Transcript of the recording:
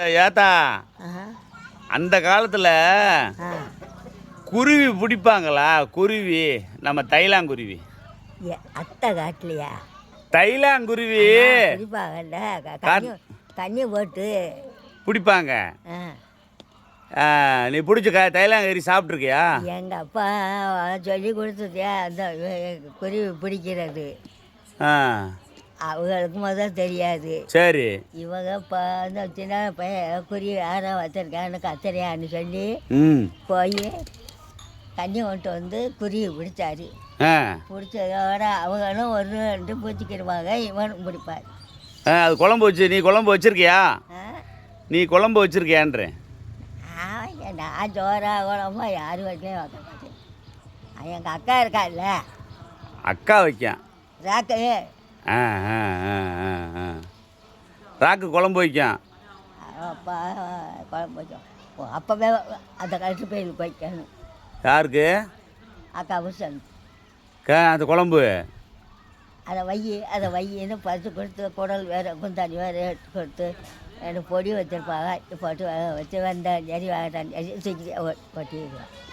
ஏத்தா. அந்த காலத்தில் குருவி பிடிப்பாங்களா? குருவி நம்ம தைலாங்குருவி. அத்தை காட்டலையா? தைலாங்குருவி. பிடிப்பாங்கல்ல. கண்ணி போட்டு. பிடிப்பாங்க. நீ பிடிச்ச க தைலாங்கரி சாப்பிட்ருக்கியா எங்கள் அப்பா சொல்லி கொடுத்ததே அந்த குருவி பிடிக்கிறது. ஆ. அவங்களுக்கு முதல் தெரியாது. சரி. இவங்க சின்ன பையன் குருவி யாரோ வச்சிருக்கான்னு கத்துறியான்னு சொல்லி போய் தண்ணி கொண்டு வந்து குருவி பிடிச்சாரு. பிடிச்சதோட அவங்களும் ஒரு ரெண்டு பூச்சிக்கிடுவாங்க இவனும் பிடிப்பார். அது குழம்பு வச்சு நீ குழம்பு வச்சிருக்கியா? நீ குழம்பு வச்சிருக்கியான்றேன் நான் ஜோரா குழம்பா யாரும் வைக்கவே வைக்க மாட்டேன். எங்கள் அக்கா இருக்கால்ல அக்கா வைக்கான் ராக்கு ஆ ஆ ஆ ஆ ஆ. ராக்கு குழம்பு வைக்கான் அப்பா குழம்பு வச்சோம் அப்போவே அந்த கழுத்து பயிலுக்கு வைக்கணும். யாருக்கு? அக்கா புருஷன். க அந்த குழம்பு? அதை வை அதை வையின்னு பறித்து கொடுத்து குடல் வேறு குந்தாணி வேறு எடுத்து கொடுத்து எனக்கு பொடி வச்சுருப்பாங்க. போட்டு வச்சு வந்தேன் சரி வாங்கிட்டேன் சரி தூக்கி போட்டிடுவேன்